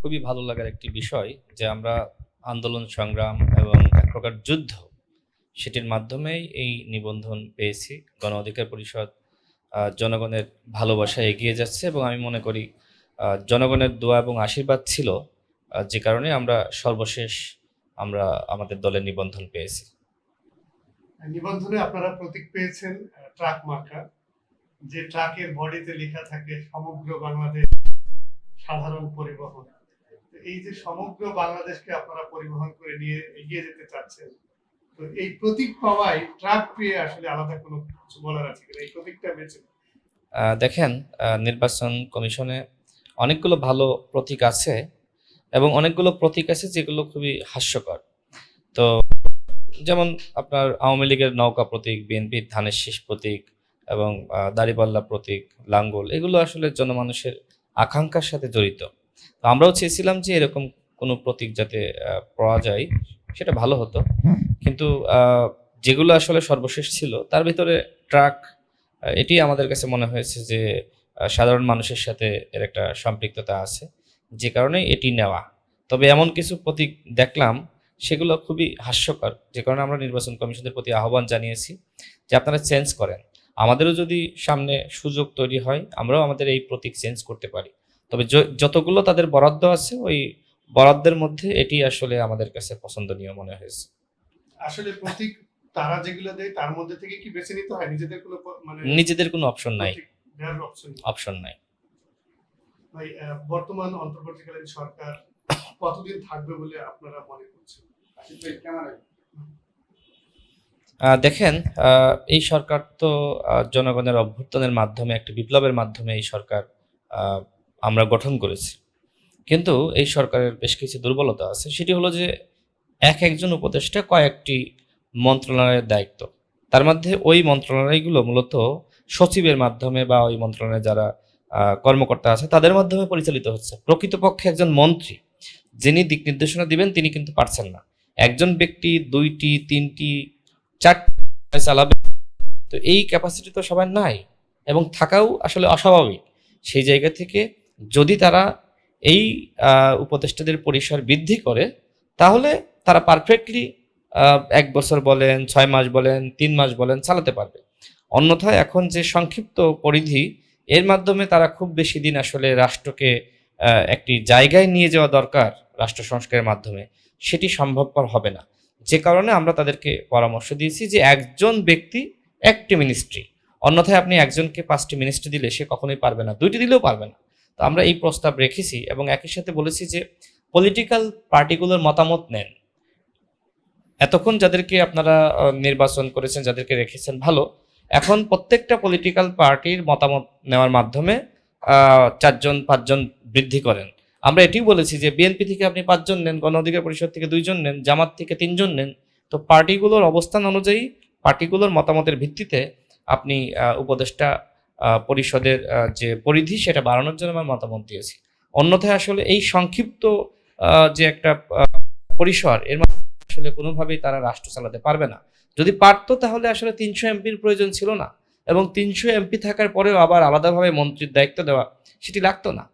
খুবই ভালো লাগার একটি বিষয় যে আমরা আন্দোলন সংগ্রাম এবং এক প্রকার যুদ্ধ সেটির মাধ্যমেই এই নিবন্ধন পেয়েছি। গণ অধিকার পরিষদ জনগণের ভালোবাসায় এগিয়ে যাচ্ছে এবং আমি মনে করি জনগণের দোয়া এবং আশীর্বাদ ছিল যে কারণে আমরা সর্বশেষ আমরা আমাদের দলের নিবন্ধন পেয়েছি। নিবন্ধনে আপনারা প্রতীক পেয়েছেন ট্রাক মার্কা যে ট্রাকের বডিতে লেখা থাকে, সমগ্র বাংলাদেশ সাধারণ পরিবহন। এই যে সমগ্র বাংলাদেশকে আপনারা পরিবহন করে নিয়ে এগিয়ে যেতে চাচ্ছেন, তো এই প্রতীক পাওয়ায় ট্রাক পেয়ে আসলে আলাদা কোনো কিছু বলার আছে কিনা? এই প্রতীকটা বেঁচে দেখেন নির্বাচন কমিশনে অনেকগুলো ভালো প্রতীক আছে এবং অনেকগুলো প্রতীক আছে যেগুলো খুবই হাস্যকর। তো যেমন আপনার আওয়ামী লীগের নৌকা প্রতীক, বিএনপির ধানের শীষ প্রতীক এবং দাড়িপাল্লা প্রতীক, লাঙ্গল, এগুলো আসলে জনমানুষের আকাঙ্ক্ষার সাথে জড়িত। তো আমরাও চেয়েছিলাম যে এরকম কোনো প্রতীক যাতে পাওয়া যায়, সেটা ভালো হতো। কিন্তু যেগুলো আসলে সর্বশেষ ছিল, তার ভিতরে ট্রাক এটি আমাদের কাছে মনে হয়েছে যে সাধারণ মানুষের সাথে এর একটা সম্পৃক্ততা আছে, যে কারণে এটি নেওয়া। তবে এমন কিছু প্রতীক দেখলাম, সেগুলো খুবই হাস্যকর, যে কারণে আমরা নির্বাচন কমিশনের প্রতি আহ্বান জানিয়েছি যে আপনারা চেঞ্জ করেন। আমাদেরও যদি সামনে সুযোগ তৈরি হয়, আমরাও আমাদের এই প্রতীক চেঞ্জ করতে পারি। তবে যতগুলো তাদের বরাদ্দ আছে ওই বরাদ্দের মধ্যে এটি আসলে আমাদের কাছে পছন্দনীয় মনে হয়েছে। আসলে প্রতীক তারা যেগুলো দেয় তার মধ্যে থেকে কি বেছে নিতে হয়? নিজেদের কোনো মানে নিজেদের কোনো অপশন নাই। অপশন নাই? ভাই বর্তমান অন্তর্বর্তীকালীন সরকার কতদিন থাকবে বলে আপনারা মনে করছেন? দেখেন আহ, এই সরকার তো জনগণের অভ্যর্থনের মাধ্যমে একটি বিপ্লবের মাধ্যমে এই সরকার আহ, আমরা গঠন করেছি। কিন্তু এই সরকারের বেশ কিছু দুর্বলতা আছে। সেটি হলো যে, এক একজন উপদেষ্টা কয়েকটি মন্ত্রণালয়ের দায়িত্ব। তার মধ্যে ওই মন্ত্রণালয়গুলো মূলত সচিবের মাধ্যমে বা ওই মন্ত্রণালয়ে যারা কর্মকর্তা আছে, তাদের মাধ্যমে পরিচালিত হচ্ছে। প্রকৃতপক্ষে একজন মন্ত্রী, যিনি দিক নির্দেশনা দিবেন, তিনি কিন্তু পারছেন না। একজন ব্যক্তি দুইটি, তিনটি, চারটি চালাবে। তো এই ক্যাপাসিটি তো সবার নাই এবং থাকাও আসলে অস্বাভাবিক। সেই জায়গা থেকে যদি তারা এই উপদেষ্টাদের পরিসর বৃদ্ধি করে, তাহলে তারা পারফেক্টলি এক বছর বলেন, ছয় মাস বলেন, তিন মাস বলেন, চালাতে পারবে। অন্যথায় এখন যে সংক্ষিপ্ত পরিধি, এর মাধ্যমে তারা খুব বেশি দিন আসলে রাষ্ট্রকে একটি জায়গায় নিয়ে যাওয়া দরকার রাষ্ট্র সংস্কারের মাধ্যমে, সেটি সম্ভবপর হবে না। যে কারণে আমরা তাদেরকে পরামর্শ দিয়েছি যে একজন ব্যক্তি, একটি মিনিস্ট্রি অন্যথায় আপনি একজনকে পাঁচটি মিনিস্ট্রি দিলে সে কখনোই পারবে না, দুইটি দিলেও পারবে না। তো আমরা এই প্রস্তাব রেখেছি এবং একই সাথে বলেছি যে পলিটিক্যাল পার্টিগুলোর মতামত নেন। এতক্ষণ যাদেরকে আপনারা নির্বাচন করেছেন, যাদেরকে রেখেছেন ভালো, এখন প্রত্যেকটা পলিটিক্যাল পার্টির মতামত নেওয়ার মাধ্যমে চারজন, পাঁচজন বৃদ্ধি করেন। আমরা এটিও বলেছি যে বিএনপি থেকে আপনি পাঁচজন নেন, গণ অধিকার পরিষদ থেকে দুইজন নেন, জামাত থেকে তিনজন নেন, তো পার্টিগুলোর অবস্থান অনুযায়ী পার্টিগুলোর মতামতের ভিত্তিতে আপনি উপদেষ্টা পরিষদের যে পরিধি সেটা বাড়ানোর জন্য আমার মতামত দিয়েছি। অন্যথায় আসলে এই সংক্ষিপ্ত যে একটা পরিসর, এর আসলে কোনোভাবেই তারা রাষ্ট্র চালাতে পারবে না। যদি পারতো তাহলে আসলে তিনশো এমপির প্রয়োজন ছিল না এবং তিনশো এমপি থাকার পরেও আবার আলাদাভাবে মন্ত্রীর দায়িত্ব দেওয়া সেটি লাগতো না।